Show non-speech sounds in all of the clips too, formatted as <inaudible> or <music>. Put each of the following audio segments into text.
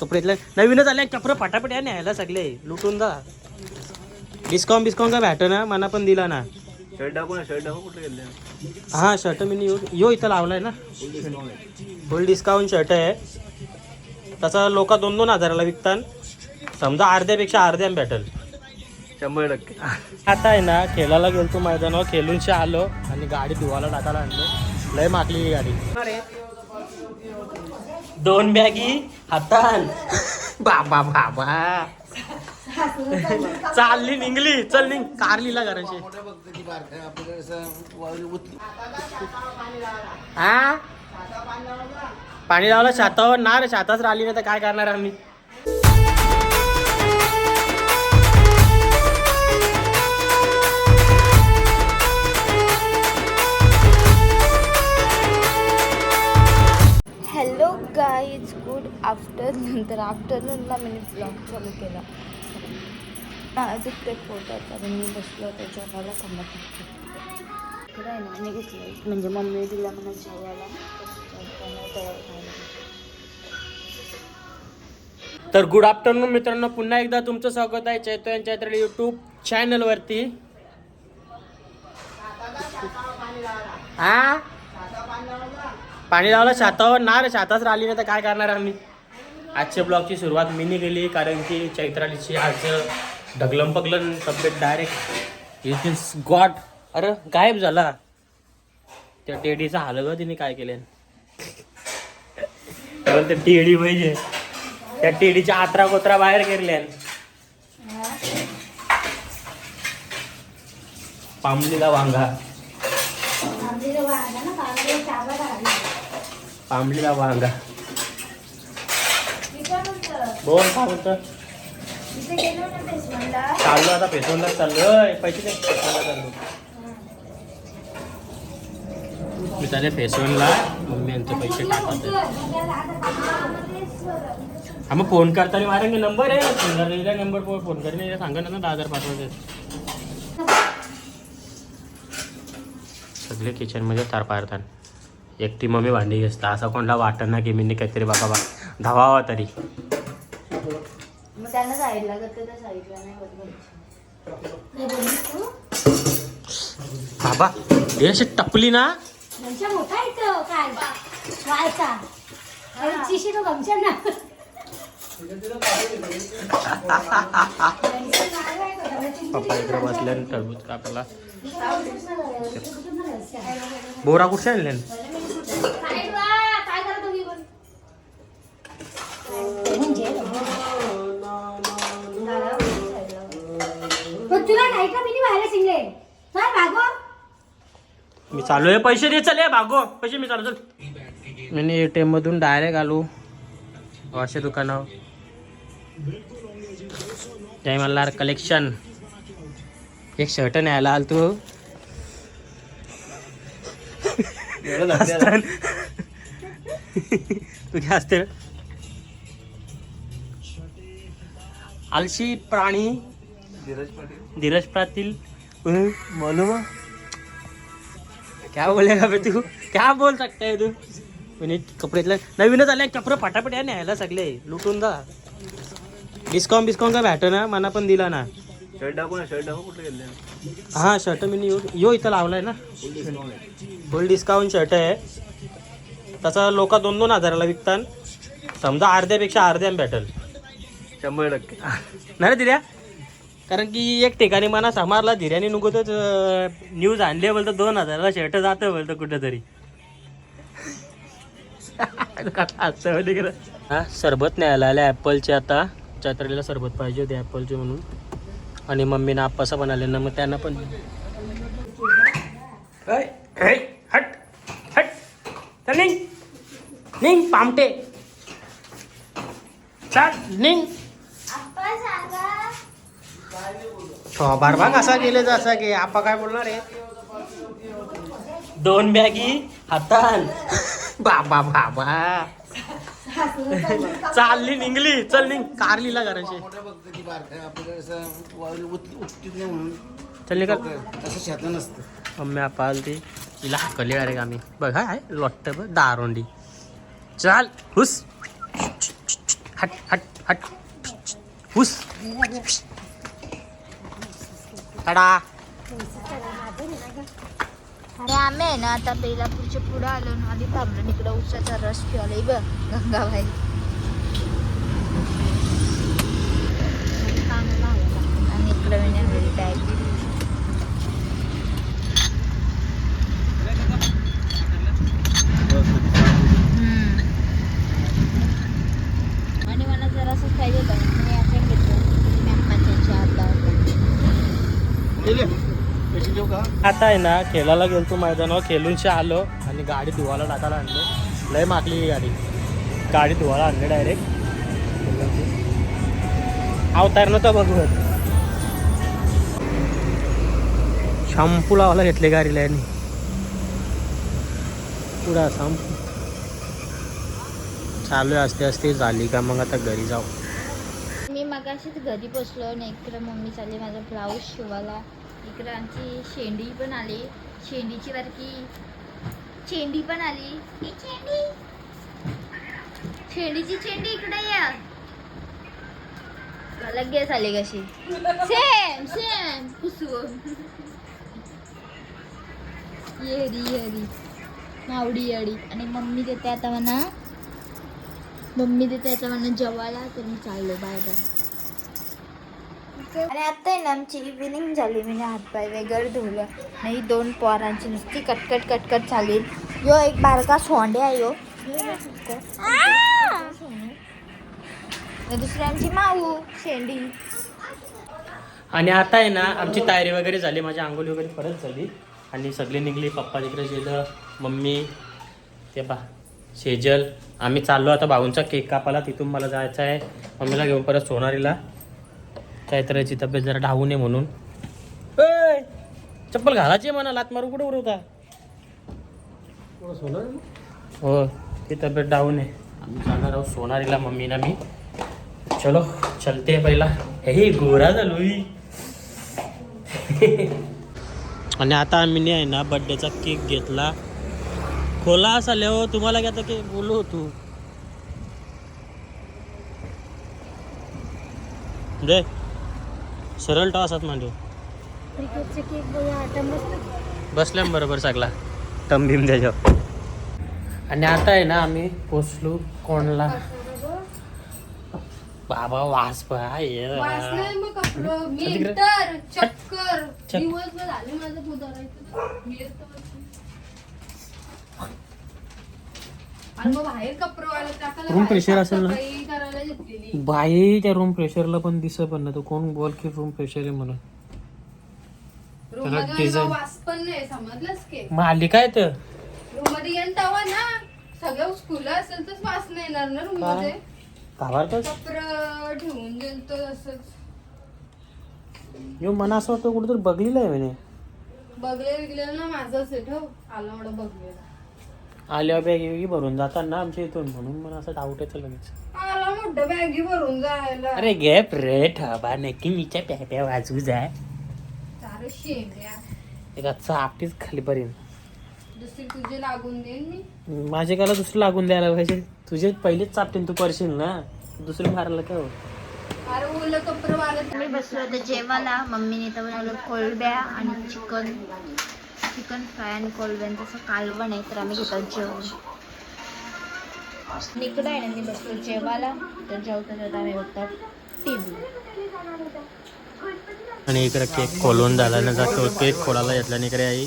कपड्यातलं. नवीनच आले कपडे पटापट या न्यायला सगळे. लुटून जा. डिस्काउंट बिस्काउंट काय भेट ना मना पण दिला ना. शर्ट दाखव ना शर्ट दाखव कुठे गेले? हा शर्ट मी यो यो इथं लावलाय ना. फुल डिस्काउंट शर्ट आहे. तसा लोक दोन दोन हजाराला विकतात समजा अर्ध्यापेक्षा अर्ध्यान भेटल. शंभर टक्के. आता आहे ना खेळायला गेलतो मैदानावर खेळूनशी आलो आणि गाडी धुवायला टाकायला आणलो. लय माकली ही गाडी दोन बॅगी हातान. बाबा बाबा. चालली निघली चल निघ. कारलीला घराची. हा? पाणी लावलं छातावर ना रे छाताच राहिली नाही तर काय करणार आम्ही? इज गुड आफ्टर नंतर आफ्टरनूनला मी ब्लॉग चालू केला. अजून ते फोटो कारण मी बसलो होतो जेवायला थांबत इकडे आहे ना मी घेतलं म्हणजे मम्मी दिला मला जेवायला. तर गुड आफ्टरनून मित्रांनो पुन्हा एकदा तुमचं स्वागत आहे चैत्र चैत्र यूट्यूब चॅनलवरती हा? पाणी लावलं छातावर ना रे छाताच राहिली नाही तर काय करणार आम्ही? आजच्या ब्लॉगची सुरुवात मीनी केली कारण की चैत्रालीची आज ढगलम पगलन तब्येत डायरेक्ट इट इज गॉड अरे गायब झाला. त्या टेडीचा हाल तिने काय केले ते टेडी पाहिजे. त्या टेडीच्या आत्रा कोत्रा बाहेर गेल्या पामलीला वांगा. पामलीला वांगा. बोल काय म्हणतो चाललो आता फेसवनला चाललोय पैसे दे फेसवनला चाललो. मी चालले फेसवनला मम्मी यांचे पैसे टाकत हा मग फोन करताना मारेंगे नंबर आहे. सुंदर नंबर फोन करणे सांगा ना दहा हजार पाठवायचे सगळे किचनमध्ये तार पारतात एकटी मम्मी भांडी घेसता. असं कोणाला वाटत ना की मी काहीतरी बाबा बा धावावा तरी. बाबा हे अशी टपली ना? पप्पा इकडे टरबूज बोरा कुठे आणले मी शिंगले भागो. मी चालू आहे पैसे दे चल भागो. पैसे मी चालू चल. मी ए टी मधून डायरेक्ट आलो. असे दुकानावर. जय मल्हार कलेक्शन एक शर्ट न्यायला आल तू तू घ्या असते आलशी प्राणी. धीरज पाटील धीरज पाटील. मालूम? है? क्या बोलेगा बे तू? क्या बोल सकता है तू? म्हणजे कपड्यातलं नवीनच आले कपडे पटापट या न्यायला सगळे लुटून जा। डिस्काउंट बिस्काउंट काय भेट ना मना पण दिला ना। शर्ट दाखव ना शर्ट दाखव कुठे गेले हा शर्ट मी यो यो इथं लावलाय ना। फुल डिस्काउंट शर्ट आहे. तसा लोक दोन दोन हजाराला विकतात समजा अर्ध्यापेक्षा अर्ध्यान भेटल शंभर टक्के. नाही रे दिऱ्या कारण की एक ठिकाणी मना समारला धीर्याने नुकतच न्यूज आणली बोलतं दोन हजाराला शर्ट जातं बोलतं कुठंतरी. हा सरबत न्यायला आले ॲपलचे आता. चैत्रालीला सरबत पाहिजे होते ॲपलचे म्हणून. आणि मम्मीनं आप्पासा पण आले ना मग त्यांना पण. हट हट. चल पामटे. चल निघ. थोबार भाग असा गेले असा गे आपा काय बोलणार आहे? दोन बॅगी हातान. बाबा बाबा. चालली निघली चल निघ. कारलीला घराची चल निघ असं शेत नसतं. मम्मी आपा आली ती तिला हाकली अरे आम्ही. बघ हा लोट्ट बघ दारोंडी. चाल हुस. हट हट हट. हुस. तडा अरे आम्ही आहे ना आता बेलापूरच्या पुढं आलो ना आधी थांबलो इकडं उसाचा रस पिवला बघ गंगाबाई. आणि इकडं मी नाही डायबिटीज आणि मला जरासं खायचं होतं मी आपण घेतो मी आंब्याच्या हात लावतो आता आहे ना खेळायला गेलतो मैदानावर खेळूनशी आलो आणि गाडी धुवायला टाकायला आणलो. लय मागली ही गाडी. गाडी धुवायला आणली डायरेक्ट अवतार नव्हता बघवत शॅम्पू लावायला घेतले गाडीला यांनी. पुढा शॅम्पू. चालू आहे असते असते झाली का मग आता घरी जाऊ. मगाशीच घरी बसलो आणि इकडं मम्मी चालली माझा ब्लाऊज शिवायला. इकडं आमची शेंडी पण आली. शेंडीची बारकी. शेंडी पण आली. ही शेंडी. शेंडीची शेंडी इकडे या. लगेच आली कशी. सेम सेम कुसू येरी येरी मावडी येडी आणि मम्मी देते आता म्हणा. मम्मी देते आता म्हणा जेवायला. तर मी चाललो बाय बाय आणि आता आहे ना आमची इव्हिनिंग झाली. मी हातपाय वगैरे धुवलं. नाही दोन पोरांची नुसती कटकट कटकट झाली यो एक बारका सोंडे आहे यो. दुसरी आमची माऊ शेंडी. आणि आता आहे ना आमची तयारी वगैरे झाली. माझी आंघोळी वगैरे परत झाली. आणि सगळी निघली. पप्पा तिकडे शेजल मम्मी ते बा शेजल. आम्ही चाललो आता भाऊंचा केक कापाला तिथून मला जायचं आहे. मम्मीला घेऊन परत सोनारीला. चैत्राची तब्येत जरा ढावू नये म्हणून. ए, चप्पल घालायची म्हणा लात मारू कुठे उरवता हो ती तब्येत डाऊन आहे आम्ही जाणार आहोत सोनारीला मम्मीला मी. चलो चलते पहिला. हे गोरा झालो आणि आता आम्ही आहे ना बड्डेचा केक घेतला. खोला असा हो तुम्हाला काय आता केक बोलू तू दे. सरळ टॉसात मांडू. क्रिकेटचे केक बघा आता मस्त. बसल्या बरोबर सगळा टम भीम त्याच्यावर आणि आता आहे ना आम्ही पोचलो कोणला बाबा वास पहा चक्कर. चक- दिवसभर झाले माझं पुधारायचं मी येतो. आणि मग बाहेर कपडे टाकायला Room बाहेर pressure असेल ना? साफसफाई करायला घेतलेली. बाई त्या रूम प्रेशरला पण दिसत पण ना तो कोण बोल की रूम प्रेशर आहे म्हणून? रूम त्याला मध्ये design. वास पण नाही समजलंच की? मग आली काय तर रूममध्ये येईन तेव्हा ना. सगळं स्कूल असेल तर वास नाही येणार ना रूम काय? मध्ये. कावारतच कपडे ठेवून देईल तर असंच यो मना असं वाटतं कुठेतरी बघलेलं आहे म्हणे. बघले विकले ना माझंच आहे ठेव. आला एवढं बघलेलं. आल्यावर बॅग वेगी भरून जातात ना आमच्या इथून म्हणून मला असं डाऊट येतं लगेच. आला मोठं बॅगी भरून जायला. अरे गॅप रे ठबा नक्की मीच्या प्या प्या वाजू जाय चार शेंड्या. एका चापटीच खाली पर्यंत दुसरी तुझे लागून देईन मी. माझे काला दुसरं लागून द्यायला पाहिजे. तुझे पहिलेच चापटीन तू करशील ना दुसरी मारायला काय हो अरे ओलं कपडे वाळत मी बसलो होतो जेवायला. मम्मीने तर बनवलं कोलब्या आणि चिकन. चिकन फ्राय आणि कोलब्यांचं असं कालवण आहे तर आम्ही घेतात जेवण. आणि इकडं आहे ना मी बसलो जेवायला. तर जेवता जेवता आम्ही बघतात टी व्ही आणि इकडे केक खोलून झाला ना जातो केक खोलायला घेतला आणि इकडे आई.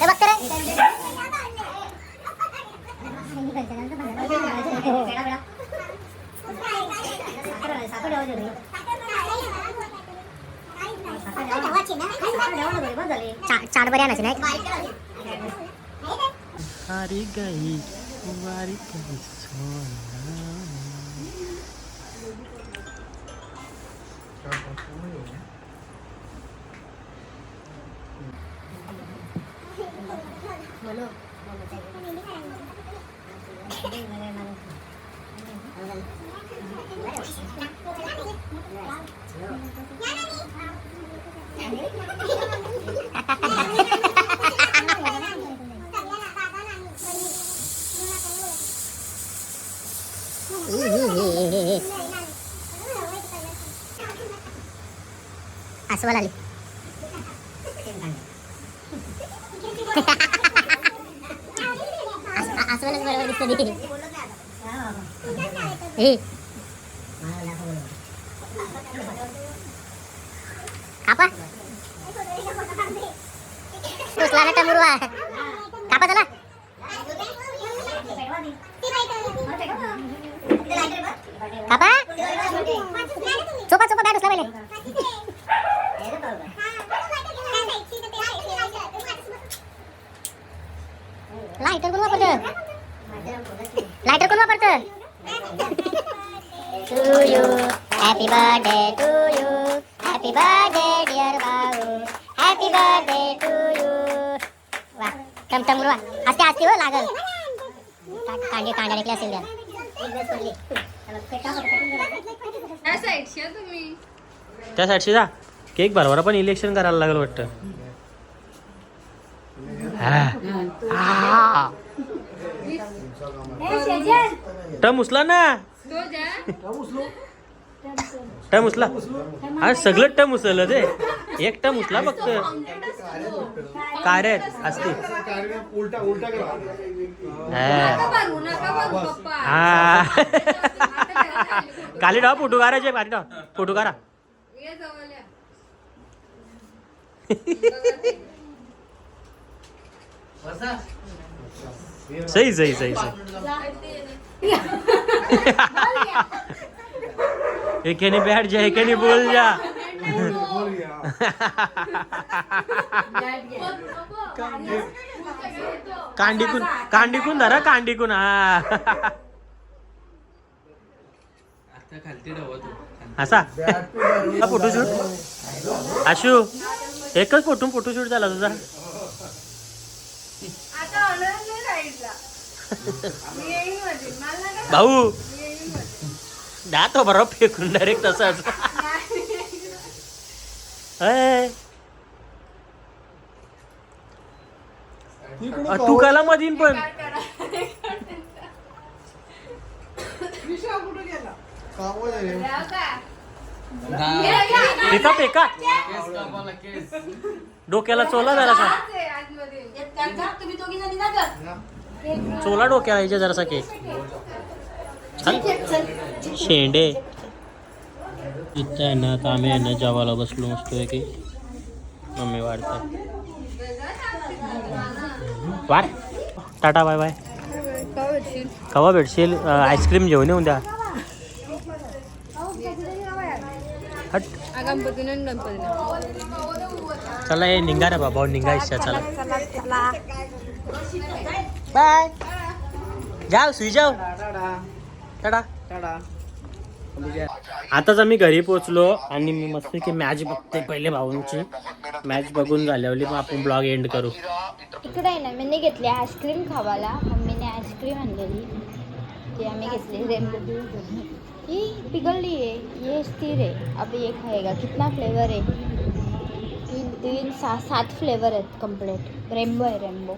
ಬರ್ತಾರೆ ചാട് പറയാൻ വെച്ചിനെ Hello. Hello. वारी गई आली अस्वलच बरोबर दिसतो हे कापा. घुसला ना टमुरवा. कापा चला कापा. चोपा चोपा बॅट उचला पहिले. लायटर कोण वापरतं? लायटर कोण वापरतं? To you happy birthday to you happy birthday dear Babu happy birthday to you वा टम टम वा असते असते हो लागल. का- कांडे कांडा निघले असेल द्या. त्या साईडशी जा. केक भरवायला पण इलेक्शन करायला लागलं वाटतं. हा. टम उचला ना. टम उचला हा सगळं टम उचललं ते एक टम उचला फक्त. कार्य असते. हा. काली डाव फोटो काढायचे काली डाव फोटो काढा. <laughs> सही सही सही सही एकेने बैठ जा एकेने बोल जा. कांडीकून कांडीकून धरा कांडीकून हा. असा फोटोशूट आशू एकच फोटो फोटोशूट झाला तुझा आता होणार नाही राईडला मी येईन मध्ये मला नका भाऊ मी येईन मध्ये. दहा तो बरोबर फेकून डायरेक्ट तसाच अय. अ, तू काला मधीन पण? फेका फेका डोक्याला चोला आतमध्ये. चोला डोक्याला याच्या जरासा केक. चल शेंडे. इथं आहे ना आता आम्ही आहे ना जेवायला बसलो मस्त आहे की मम्मी वाढतात. वाढ. Tata bye bye. भेटशील? कवा भेटशील? आईस्क्रीम घेऊन येऊन द्या. हट. चला हे निघा रे बाबा निघा इच्छा चला. बाय जाव सुई जाव टाटा. आताच आम्ही घरी पोहोचलो आणि मी मस्त की मॅच बघते पहिले भाऊंची. मॅच बघून झाल्यावली मग आपण ब्लॉग एंड करू. इकडे आहे ना मी घेतली आईस्क्रीम खावाला. मम्मीने आईस्क्रीम आणलेली. ती आम्ही घेतली रेनबो ही पिघळली आहे. ये स्थिर आहे. अब ये खाएगा कितना फ्लेवर आहे. तीन तीन सा, सात फ्लेवर आहेत कंप्लीट रेनबो आहे रेनबो